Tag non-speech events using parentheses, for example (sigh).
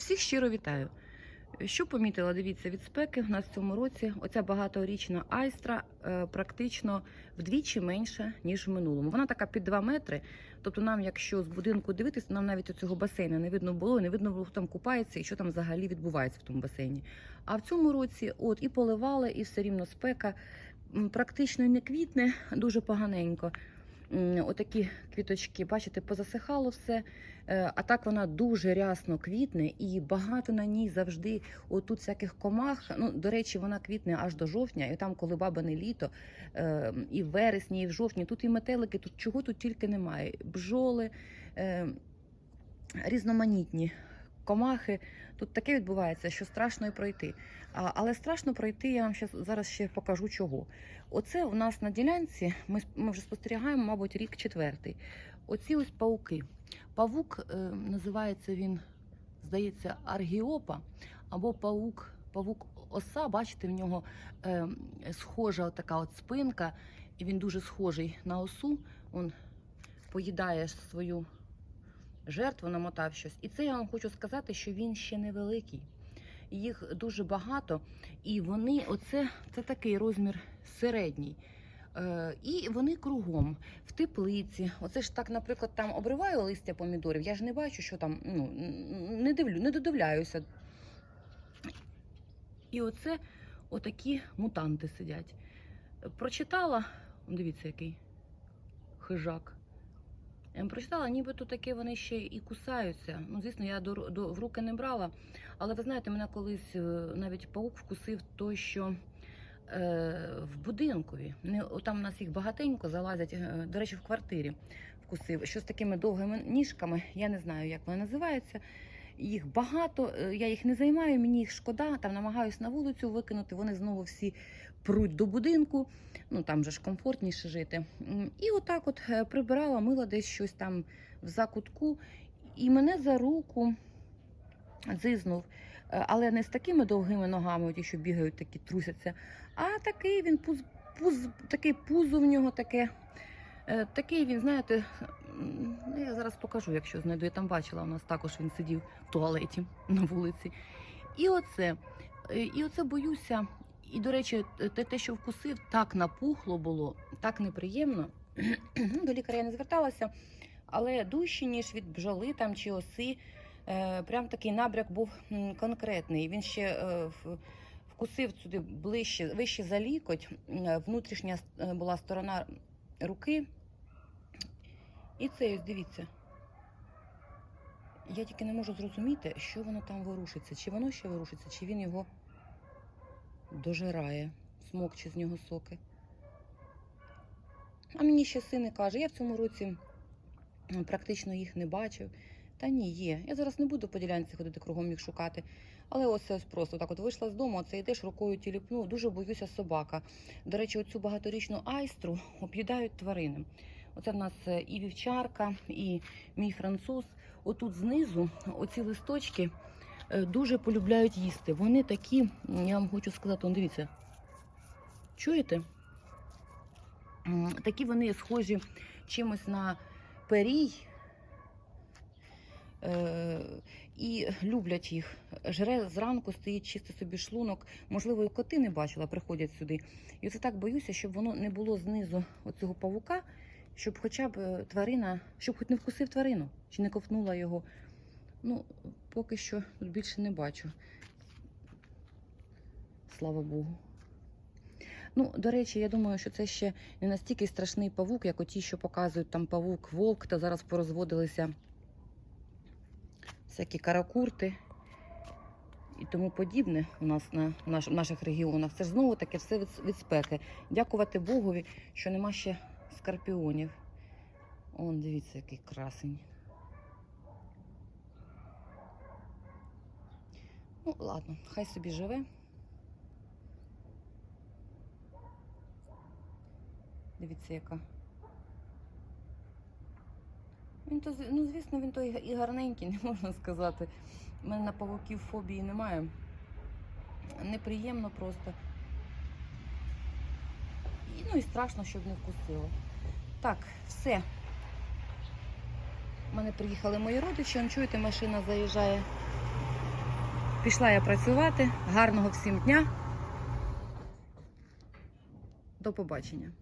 Всіх щиро вітаю. Що помітила, дивіться, від спеки в нас в цьому році оця багаторічна айстра е, практично вдвічі менша, ніж в минулому. Вона така під 2 метри. Тобто, нам, якщо з будинку дивитися, нам навіть цього басейну не видно було, не видно було, хто там купається і що там взагалі відбувається в тому басейні. А в цьому році, от і поливали, і все рівно спека практично не квітне, дуже поганенько. Отакі квіточки, бачите, позасихало все. Е, А так вона дуже рясно квітне і багато на ній завжди отут всяких комах. Ну, до речі, вона квітне аж до жовтня, і там, коли бабине літо, е, і в вересні, і в жовтні, тут і метелики, тут чого тут тільки немає. Бжоли, е, різноманітні комахи. Тут таке відбувається, що страшно і пройти. А, але страшно пройти, я вам щас, зараз ще покажу чого. Оце у нас на ділянці, ми, ми вже спостерігаємо, мабуть, рік четвертий. Оці ось пауки. Павук е, називається він, здається, аргіопа або паук, павук оса. Бачите, в нього е, схожа така от спинка, і він дуже схожий на осу. Він поїдає свою жертву, намотав щось. І це я вам хочу сказати, що він ще невеликий. Їх дуже багато, і вони, оце це такий розмір середній. Е, і вони кругом в теплиці. Оце ж так, наприклад, там обриваю листя помідорів. Я ж не бачу, що там ну не дивлю, не додивляюся. І оце отакі мутанти сидять. Прочитала, дивіться, який хижак. Ем, Прочитала, нібито таке вони ще і кусаються. Ну, звісно, я до, до, в руки не брала. Але ви знаєте, мене колись е, навіть паук вкусив то, що е, в будинкові. Не, там у нас їх багатенько залазять, е, до речі, в квартирі вкусив. Що з такими довгими ніжками, я не знаю, як вони називаються. Їх багато, е, я їх не займаю, мені їх шкода, там намагаюсь на вулицю викинути, вони знову всі пруть до будинку, ну там же ж комфортніше жити. І отак от е, прибирала, мила десь щось там в закутку, і мене за руку дзизнув. Е, Але не з такими довгими ногами, от що бігають, такі трусяться, а такий він пуз, пуз, такий пузо в нього таке. Такий він, знаєте, ну, я зараз покажу, якщо знайду. Я там бачила, у нас також він сидів в туалеті (laughs) на вулиці. І оце, е, і оце боюся. І, до речі, те, те, що вкусив, так напухло було, так неприємно. (clears throat) До лікаря я не зверталася, але дужче, ніж від бджоли там чи оси. Е, Прям такий набряк був конкретний. Він ще е, вкусив сюди ближче, вище за лікоть. Е, Внутрішня е, була сторона руки. І це ось дивіться. Я тільки не можу зрозуміти, що воно там ворушиться. Чи воно ще ворушиться, чи він його дожирає, смокче з нього соки. А мені ще син каже, я в цьому році практично їх не бачив. Та ні, є. Я зараз не буду по ділянці ходити кругом їх шукати. Але ось це ось просто так от вийшла з дому, оце йдеш рукою тіліпну. Дуже боюся собака. До речі, оцю багаторічну айстру (laughs) об'їдають тварини. Оце в нас е, і вівчарка, і мій француз. Отут знизу оці листочки е, дуже полюбляють їсти. Вони такі, я вам хочу сказати, он дивіться. Чуєте? Такі вони схожі чимось на перій. Е, і люблять їх. Жре зранку, стоїть чисто собі шлунок. Можливо, і коти не бачила, приходять сюди. І оце так боюся, щоб воно не було знизу оцього павука, щоб хоча б е, тварина, щоб хоч не вкусив тварину, чи не ковтнула його. Ну, поки що тут більше не бачу. Слава Богу. Ну, до речі, я думаю, що це ще не настільки страшний павук, як оті, що показують там павук, вовк, та зараз порозводилися всякі каракурти і тому подібне у нас на в наших регіонах. Це ж знову таке все від, від спеки. Дякувати Богові, що нема ще скорпіонів. Он, дивіться, який красень. Ну, ладно, хай собі живе. Дивіться, яка. Він то, ну, звісно, він то і гарненький, (laughs) не можна сказати. У мене на павуків фобії немає. Неприємно просто. Ну і страшно, щоб не вкусило. Так, все. У мене приїхали мої родичі, чуєте, машина заїжджає Пішла я працювати. Гарного всім дня. До побачення.